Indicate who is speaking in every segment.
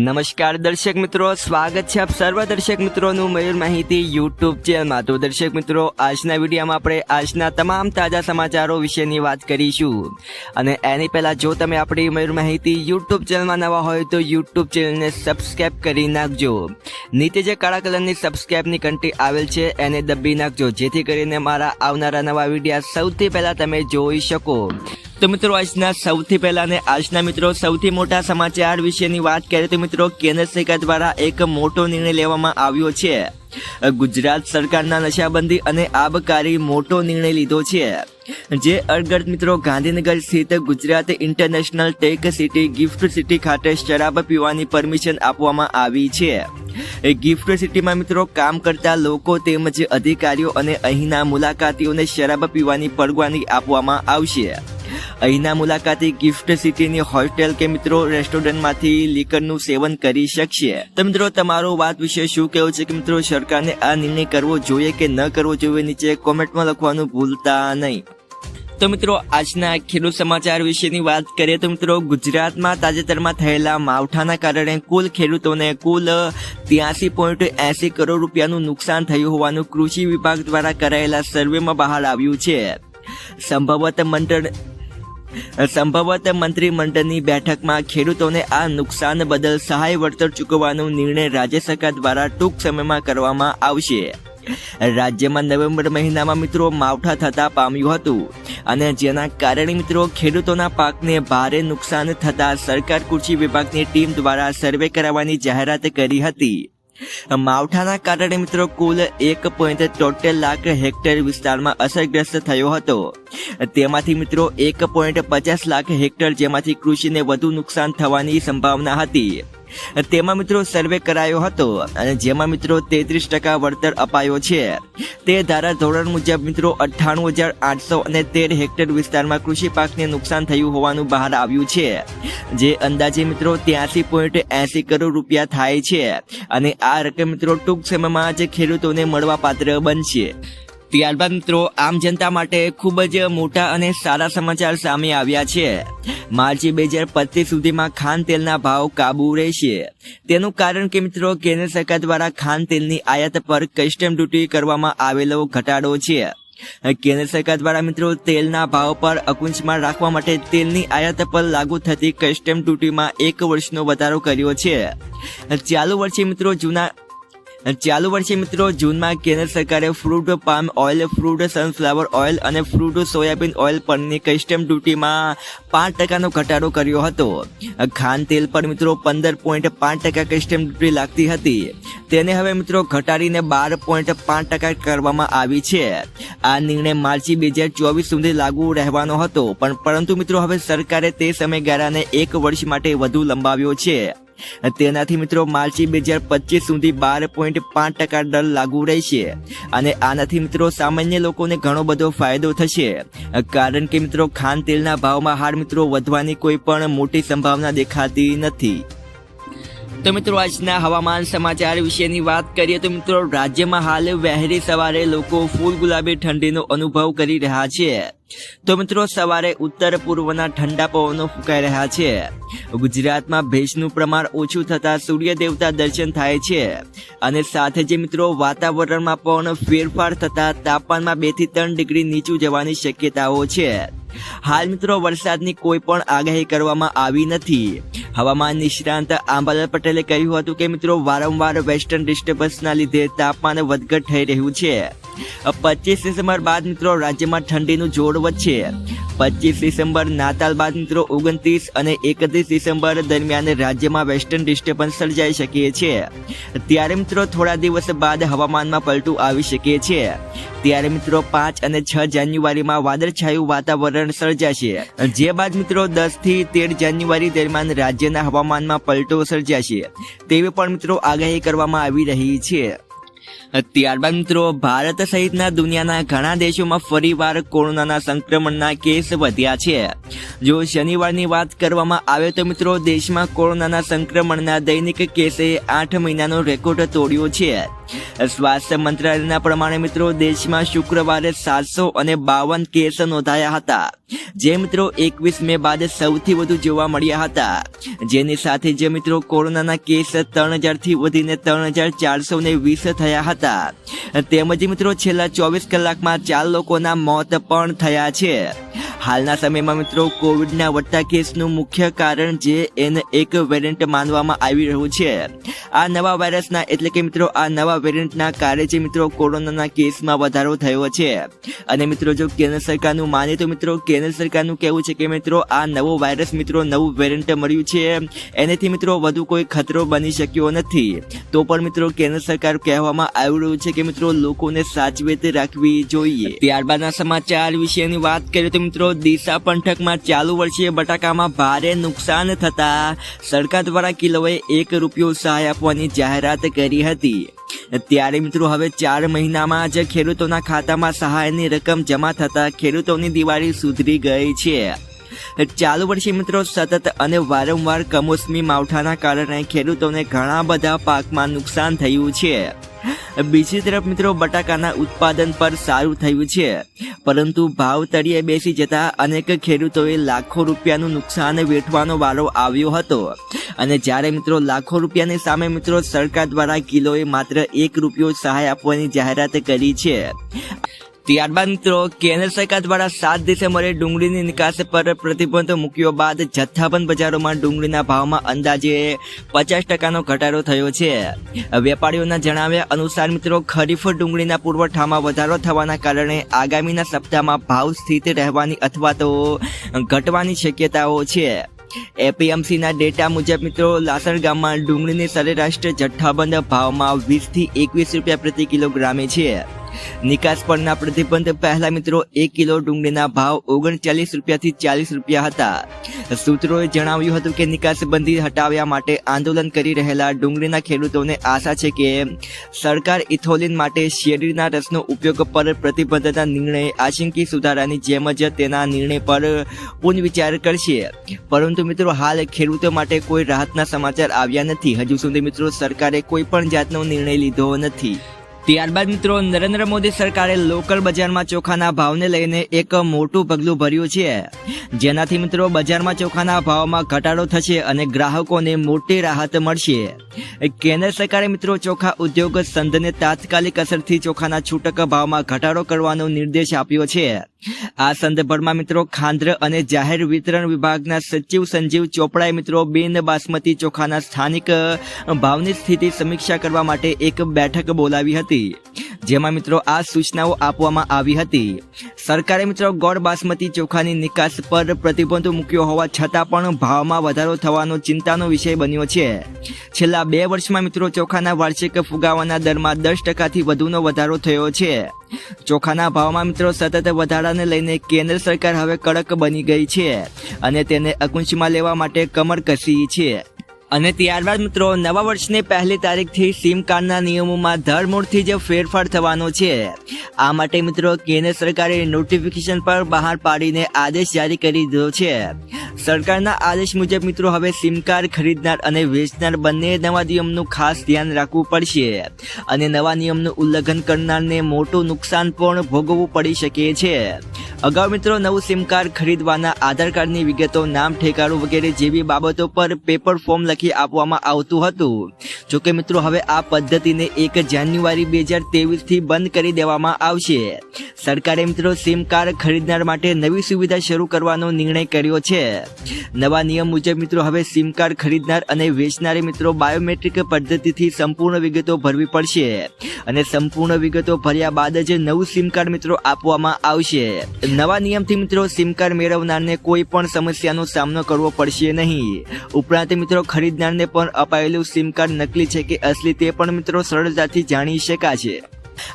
Speaker 1: નમસ્કાર દર્શક મિત્રો, સ્વાગત છે આપ સર્વ દર્શક મિત્રોનું મયુર માહિતી યુટ્યુબ ચેનલમાં તો દર્શક મિત્રો, આજના વિડીયોમાં આપણે આજના તમામ તાજા સમાચારો વિશેની વાત કરીશું. અને એની પહેલાં જો તમે આપણી મયુર માહિતી યુટ્યુબ ચેનલમાં નવા હોય તો યુટ્યુબ ચેનલને સબસ્ક્રાઈબ કરી નાખજો. નીચે જે કાળા કલરની સબસ્ક્રાઈબની ઘંટી આવેલ છે, એને દબી નાખજો. જેથી કરીને મારા આવનારા નવા વિડીયા સૌથી પહેલાં તમે જોઈ શકો. તો મિત્રો, આજના સૌથી પહેલા અને આજના મિત્રો, સૌથી મોટા સમાચાર વિશેની વાત કરીએ તો મિત્રો, કેન્દ્ર સરકાર દ્વારા એક મોટો નિર્ણય લેવામાં આવ્યો છે. ગુજરાત સરકારના નશાબંધી અને આબકારી મોટો નિર્ણય લીધો છે. જે અંતર્ગત મિત્રો, ગાંધીનગર સ્થિત Gujarat international tech city gift city ખાતે શરાબ પીવાની પરમિશન આપવામાં આવી છે. ગિફ્ટ સિટીમાં મિત્રો, કામ કરતા લોકો તેમજ અધિકારીઓ અને અહીંના મુલાકાતીઓને શરાબ પીવાની પરવાનગી આપવામાં આવશે. અહીંના મુલાકાતી ગિફ્ટ સિટીની હોટેલ કે મિત્રો રેસ્ટોરન્ટમાંથી લીકરનું સેવન કરી શકશે. તો મિત્રો, તમારો વાત વિશે શું કહેવું છે કે મિત્રો, સરકારને આ નિર્ણય કરવો જોઈએ કે ન કરવો જોઈએ નીચે કોમેન્ટમાં લખવાનું ભૂલતા નહીં. તો મિત્રો, આજના ખેડૂત સમાચાર વિશેની વાત કરીએ તો મિત્રો, ગુજરાતમાં તાજેતરમાં થયેલા માવઠાના કારણે કુલ ખેડૂતોને કુલ ત્યાસી પોઈન્ટ એસી કરોડ રૂપિયાનું નુકસાન થયું હોવાનું કૃષિ વિભાગ દ્વારા કરાયેલા સર્વેમાં બહાર આવ્યું છે. સંભવત મંડળ સંભવત મંત્રીમંડળની બેઠકમાં ખેડૂતોને આ નુકસાન બદલ સહાય વળતર ચૂકવવાનો નિર્ણય રાજ્ય સરકાર દ્વારા ટૂંક સમયમાં કરવામાં આવશે. રાજ્યમાં નવેમ્બર મહિનામાં મિત્રો માવઠા થતા પામ્યું હતું અને જેના કારણે મિત્રો ખેડૂતોના પાકને ભારે નુકસાન થતા સરકાર કૃષિ વિભાગની ટીમ દ્વારા સર્વે કરાવવાની જાહેરાત કરી હતી. માવઠાના કારણે મિત્રો કુલ એક પોઈન્ટ તોતેર લાખ હેક્ટર વિસ્તારમાં અસરગ્રસ્ત થયો હતો. તેમાંથી મિત્રો એક પોઈન્ટ પચાસ લાખ હેક્ટર જેમાંથી કૃષિને વધુ નુકસાન થવાની સંભાવના હતી. તેમાં મિત્રો સર્વે કરાયો હતો અને જેમાં મિત્રો તેત્રીસ ટકા વળતર અપાયો છે. તે ધારા ધોરણ મુજબ મિત્રો અઠ્ઠાણું હજાર આઠસો અને તેર હેક્ટર વિસ્તારમાં કૃષિ પાકને નુકસાન થયું હોવાનું બહાર આવ્યું છે. જે અંદાજે મિત્રો ત્યાંસી પોઈન્ટ એસી કરોડ રૂપિયા થાય છે અને આ રકમ મિત્રો ટૂંક સમયમાં જ ખેડૂતોને મળવા પાત્ર બનશે. ત્યારબાદ મિત્રો આમ જનતા માટે ખૂબ જ મોટા અને સારા સમાચાર સામે આવ્યા છે. માર્ચ બે હજાર પચીસ સુધીમાં ખાન તેલના ભાવ કાબુ રહેશે. તેનું કારણ કે મિત્રો, કેન્દ્ર સરકાર દ્વારા ખાન તેલની આયાત પર કસ્ટમ ડ્યુટી કરવામાં આવેલો ઘટાડો છે. કેન્દ્ર સરકાર દ્વારા મિત્રો, તેલના ભાવ પર અંકુશમાં રાખવા માટે તેલની આયાત પર લાગુ થતી કસ્ટમ ડ્યુટીમાં એક વર્ષનો વધારો કર્યો છે. ચાલુ વર્ષે મિત્રો, જૂના ચાલુ વર્ષે મિત્રો, જૂનમાં કેન્દ્ર સરકારે fruit palm oil fruit sunflower oil અને ફ્રૂટ સોયાબીન ઓઇલ પરની કસ્ટમ ડ્યુટીમાં પાંચ ટકાનો ઘટાડો કર્યો હતો. ખાન તેલ પર મિત્રો પંદર પોઈન્ટ પાંચ ટકા કસ્ટમ ડ્યુટી લાગતી હતી. તેને હવે મિત્રો ઘટાડીને બાર પોઈન્ટ પાંચ ટકા કરવામાં આવી છે. આ નિર્ણય માર્ચી બે હજાર ચોવીસ સુધી લાગુ રહેવાનો હતો. પણ પરંતુ મિત્રો, હવે સરકારે તે સમયગાળાને એક વર્ષ માટે વધુ લંબાવ્યો છે. તેનાથી મિત્રો માર્ચી બે હજાર પચીસ સુધી બાર પોઈન્ટ પાંચ ટકા દર લાગુ રહેશે. અને આનાથી મિત્રો સામાન્ય લોકોને ઘણો બધો ફાયદો થશે. કારણ કે મિત્રો ખાન તેલના ભાવમાં હાર મિત્રો વધવાની કોઈ પણ મોટી સંભાવના દેખાતી નથી. તો મિત્રો, આજના હવામાન સમાચાર વિશેની વાત કરીએ તો મિત્રો, રાજ્યમાં હાલ વહેલી સવારે લોકો ફૂલ ગુલાબી ઠંડીનો અનુભવ કરી રહ્યા છે. તો મિત્રો, સવારે ઉત્તર પૂર્વના ઠંડા પવનો ફૂંકાઈ રહ્યા છે. ગુજરાતમાં ભેજનું પ્રમાણ ઓછું થતા સૂર્ય દેવતા દર્શન થાય છે. અને સાથે જે મિત્રો, વાતાવરણમાં પણ ફેરફાર થતા તાપમાનમાં બેથી ત્રણ ડિગ્રી નીચું જવાની શક્યતાઓ છે. હાલ મિત્રો, વરસાદની કોઈ પણ આગાહી કરવામાં આવી નથી. હવામાન નિષ્ણાંત આંબાલાલ પટેલે કહ્યું હતું કે મિત્રો, વારંવાર વેસ્ટર્ન ડિસ્ટર્બન્સના લીધે તાપમાન વધઘટ થઈ રહ્યું છે. પચીસ ડિસેમ્બર બાદ મિત્રો રાજ્યમાં ઠંડીનું જોર વધશે. પચીસ ડિસેમ્બર નાતાલ બાદ મિત્રો ઓગણત્રીસ અને એકત્રીસ ડિસેમ્બર દરમિયાન રાજ્યમાં વેસ્ટર્ન ડિસ્ટર્બન્સ સર્જાઈ શકે છે. ત્યારે મિત્રો થોડા દિવસ બાદ હવામાનમાં પલટું આવી શકે છે. ત્યારે મિત્રો પાંચ અને છ જાન્યુઆરીમાં વાદળછાયું વાતાવરણ સર્જાશે. જે બાદ મિત્રો દસથી તેર જાન્યુઆરી દરમિયાન રાજ્યના હવામાનમાં પલટો સર્જાશે. તેવી પણ મિત્રો આગાહી કરવામાં આવી રહી છે. ત્યારબાદ મિત્રો, ભારત સહિતના દુનિયાના ઘણા દેશોમાં ફરીવાર કોરોનાના સંક્રમણના કેસ વધ્યા છે. જો શનિવારની વાત કરવામાં આવે તો મિત્રો, દેશમાં કોરોનાના સંક્રમણના દૈનિક કેસે આઠ મહિનાનો રેકોર્ડ તોડ્યો છે. સ્વાસ્થ્ય મંત્રાલયના પ્રમાણે મિત્રો દેશમાં શુક્રવારે સાતસો અને બાવન કેસ નોંધાયા હતા. જે મિત્રો એકવીસ મે બાદ સૌથી વધુ જોવા મળ્યા હતા. જેની સાથે જે મિત્રો કોરોનાના કેસ ત્રણ હજારથી વધીને ત્રણ હજાર ચારસો ને વીસ થયા હતા. તેમજ મિત્રો છેલ્લા ચોવીસ કલાકમાં ચાર લોકોના મોત પણ થયા છે. હાલના સમયમાં મિત્રો કોવિડના વધતા કેસનું મુખ્ય કારણ જે એને એક વેરિયન્ટ માનવામાં આવી રહ્યું છે. આ નવા વાયરસના એટલે કે મિત્રો આ નવા વેરિયન્ટના કારણે જે મિત્રો કોરોનાના કેસમાં વધારો થયો છે. અને મિત્રો જો કેન્દ્ર સરકારનું માને તો મિત્રો કેન્દ્ર સરકારનું કહેવું છે કે મિત્રો આ નવો વાયરસ મિત્રો નવું વેરિયન્ટ મળ્યું છે. એનાથી મિત્રો વધુ કોઈ ખતરો બની શક્યો નથી. તો પણ મિત્રો કેન્દ્ર સરકાર કહેવામાં આવી રહ્યું છે કે મિત્રો લોકોને સાચવેત રાખવી જોઈએ. ત્યારબાદના સમાચાર વિશેની વાત કરીએ તો મિત્રો ડીસા પંથકમાં ચાલુ વર્ષે બટાકામાં ભારે નુકસાન થતા સરકાર દ્વારા કિલોએ એક રૂપિયો સહાય આપવાની જાહેરાત કરી હતી. ત્યારે મિત્રો હવે ચાર મહિનામાં જ ખેડૂતોના ખાતામાં સહાયની રકમ જમા થતા ખેડૂતોની દિવાળી સુધરી ગઈ છે. ચાલુ વર્ષે મિત્રો સતત અને વારંવાર કમોસમી માવઠાના કારણે ખેડૂતોને ઘણા બધા પાકમાં નુકસાન થયું છે. બીજી તરફ મિત્રો બટાકાના ઉત્પાદન પર સારું થયું છે. પરંતુ ભાવ તળિયે બેસી જતા અનેક ખેડૂતોએ લાખો રૂપિયાનું નુકસાન વેઠવાનો વારો આવ્યો હતો. અને જ્યારે મિત્રો લાખો રૂપિયાની સામે મિત્રો સરકાર દ્વારા કિલોએ માત્ર એક રૂપિયો સહાય આપવાની જાહેરાત કરી છે. ત્યારબાદ મિત્રો કેન્દ્ર સરકાર દ્વારા સાત ડિસેમ્બરે ડુંગળીની નિકાસ પર પ્રતિબંધ મૂક્યો બાદ જથ્થાબંધ બજારોમાં ડુંગળીના ભાવમાં અંદાજે પચાસ ટકાનો ઘટાડો થયો છે. વેપારીઓના જણાવ્યા અનુસાર મિત્રો, ખરીફ ડુંગળીના પુરવઠામાં વધારો થવાના કારણે આગામીના સપ્તાહમાં ભાવ સ્થિત રહેવાની અથવા તો ઘટવાની શક્યતાઓ છે. એપીએમસીના ડેટા મુજબ મિત્રો, લાસણ ગામમાં ડુંગળીની સરેરાશ જથ્થાબંધ ભાવમાં વીસથી એકવીસ રૂપિયા પ્રતિ કિલોગ્રામે છે. નિકાસ પરના પ્રતિબંધ પહેલા મિત્રો એક કિલો ડુંગળીના ભાવ ઓગણચાલીસ રૂપિયાથી ચાલીસ રૂપિયા હતા. સૂત્રોએ જણાવ્યું હતું કે નિકાસબંધી હટાવ્યા માટે આંદોલન કરી રહેલા ડુંગળીના ખેડૂતોને આશા છે કે સરકાર ઇથોલિન માટે શેરડીના રસનો ઉપયોગ પર પ્રતિબંધના નિર્ણય આશંકી સુધારાની જેમ જ તેના નિર્ણય પર પુનવિચાર કરશે. પરંતુ મિત્રો હાલ ખેડૂતો માટે કોઈ રાહતના સમાચાર આવ્યા નથી. હજુ સુધી મિત્રો સરકારે કોઈ પણ જાતનો નિર્ણય લીધો નથી. ત્યારબાદ મિત્રો, નરેન્દ્ર મોદી સરકારે લોકલ બજારમાં ચોખાના ભાવને લઈને એક મોટું પગલું ભર્યું છે. જેનાથી મિત્રો, બજારમાં ચોખાના ભાવમાં ઘટાડો થશે અને ગ્રાહકોને મોટી રાહત મળશે. કેન્દ્ર સરકારે મિત્રો, ચોખા ઉદ્યોગ સંઘને તાત્કાલિક અસરથી ચોખાના છૂટક ભાવમાં ઘટાડો કરવાનો નિર્દેશ આપ્યો છે. આ સંદર્ભમાં મિત્રો ખાંદ્ર અને જાહેર વિતરણ વિભાગના સચિવ સંજીવ ચોપડાએ મિત્રો બિન બાસમતી ચોખાના સ્થાનિક ભાવની સ્થિતિ સમીક્ષા કરવા માટે એક બેઠક બોલાવી હતી. જેમાં મિત્રો આ સૂચનાઓ આપવામાં આવી હતી. સરકારે મિત્રો ગોળ બાસમતી ચોખાની નિકાસ પર પ્રતિબંધ મૂક્યો હોવા છતાં પણ ભાવમાં વધારો થવાનો ચિંતાનો વિષય બન્યો છે. છેલ્લા બે વર્ષમાં મિત્રો ચોખાના વાર્ષિક ફુગાવાના દરમાં દસ ટકાથી વધુનો વધારો થયો છે. ચોખાના ભાવમાં મિત્રો સતત વધારાને લઈને કેન્દ્ર સરકાર હવે કડક બની ગઈ છે અને તેને અકુંશમાં લેવા માટે કમર કસી છે. અને ત્યારબાદ મિત્રો, નવા વર્ષની પહેલી તારીખથી સિમ કાર્ડના નિયમોમાં ધરમૂળથી જે ફેરફાર થવાનો છે. આ માટે મિત્રો, કેન્દ્ર સરકારે નોટિફિકેશન પર બહાર પાડીને આદેશ જારી કરી દીધો છે. સરકારના આદેશ મુજબ મિત્રો, હવે સિમ કાર્ડ ખરીદનાર અને વેચનાર બંને નવા નિયમનું ખાસ ધ્યાન રાખવું પડશે અને નવા નિયમનું ઉલ્લંઘન કરનારને મોટું નુકસાન પણ ભોગવવું પડી શકે છે. અગાઉ મિત્રો, નવું સિમ કાર્ડ ખરીદવાના આધાર કાર્ડની વિગતો, નામ, ઠેકાણું વગેરે જેવી બાબતો પર પેપર ફોર્મ લખી આપવામાં આવતું હતું. જોકે મિત્રો, હવે આ પદ્ધતિને એક જાન્યુઆરી બે હજાર તેવીસથી બંધ કરી દેવામાં આવશે. સરકારે મિત્રો સિમ કાર્ડ ખરીદનાર માટે નવી સુવિધા શરૂ કરવાનો નિર્ણય કર્યો છે. નવા નિયમ મુજબ મિત્રો, હવે સિમ કાર્ડ ખરીદનાર અને વેચનારે મિત્રો બાયોમેટ્રિક પદ્ધતિથી સંપૂર્ણ વિગતો ભરવી પડશે. અને સંપૂર્ણ વિગતો ભર્યા બાદ જ નવું સિમ કાર્ડ મિત્રો આપવામાં આવશે. નવા નિયમથી મિત્રો સિમ કાર્ડ મેળવનારને કોઈ પણ સમસ્યાનો સામનો કરવો પડશે નહીં. ઉપરાંત મિત્રો, ખરીદનારને પણ અપાયેલું સિમ કાર્ડ નકલી છે કે અસલી તે પણ મિત્રો સરળતાથી જાણી શકાશે.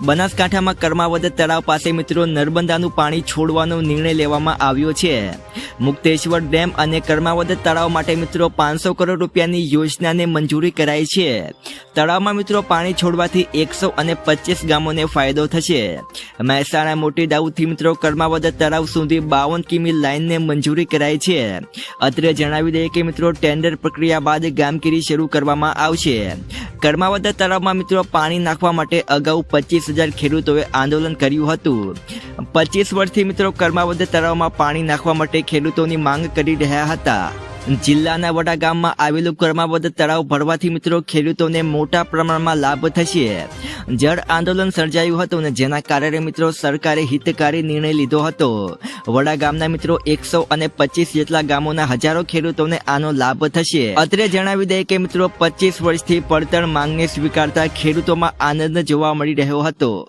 Speaker 1: બનાસકાંઠામાં કર્માવદ તળાવ પાસે મિત્રો નર્મદાનું પાણી છોડવાનો નિર્ણય લેવામાં આવ્યો છે. મુક્તેશ્વર ડેમ અને કર્માવદ તળાવ માટે મિત્રો પાંચસો કરોડ રૂપિયાની યોજનાને મંજૂરી કરાઈ છે. તળાવમાં મિત્રો પાણી છોડવાથી એકસો અને પચીસ ગામોને ફાયદો થશે. મહેસાણા મોટી દાઉદથી મિત્રો કર્માવદ તળાવ સુધી બાવન કિમી લાઇનને મંજૂરી કરાઈ છે. અત્રે જણાવી દઈએ કે મિત્રો ટેન્ડર પ્રક્રિયા બાદ કામગીરી શરૂ કરવામાં આવશે. કર્માવદ તળાવમાં મિત્રો પાણી નાખવા માટે અગાઉ પચીસ હજાર ખેડૂતોએ આંદોલન કર્યું હતું. પચીસ વર્ષથી મિત્રો કર્માવદ તળાવમાં પાણી નાખવા માટે ખેડૂતોની માંગ કરી રહ્યા હતા. જિલ્લાના વડા ગામમાં આવેલું કર્માવદ તળાવ ભરવાથી મિત્રો ખેડૂતોને મોટા પ્રમાણમાં લાભ થશે. જળ આંદોલન સર્જાયું હતું અને જેના કારણે મિત્રો સરકારે હિતકારી નિર્ણય લીધો હતો. વડા ગામના મિત્રો એકસો અને પચીસ જેટલા ગામોના હજારો ખેડૂતોને આનો લાભ થશે. અત્રે જણાવી દઈએ કે મિત્રો પચીસ વર્ષથી પડતર માંગને સ્વીકારતા ખેડૂતોમાં આનંદ જોવા મળી રહ્યો હતો.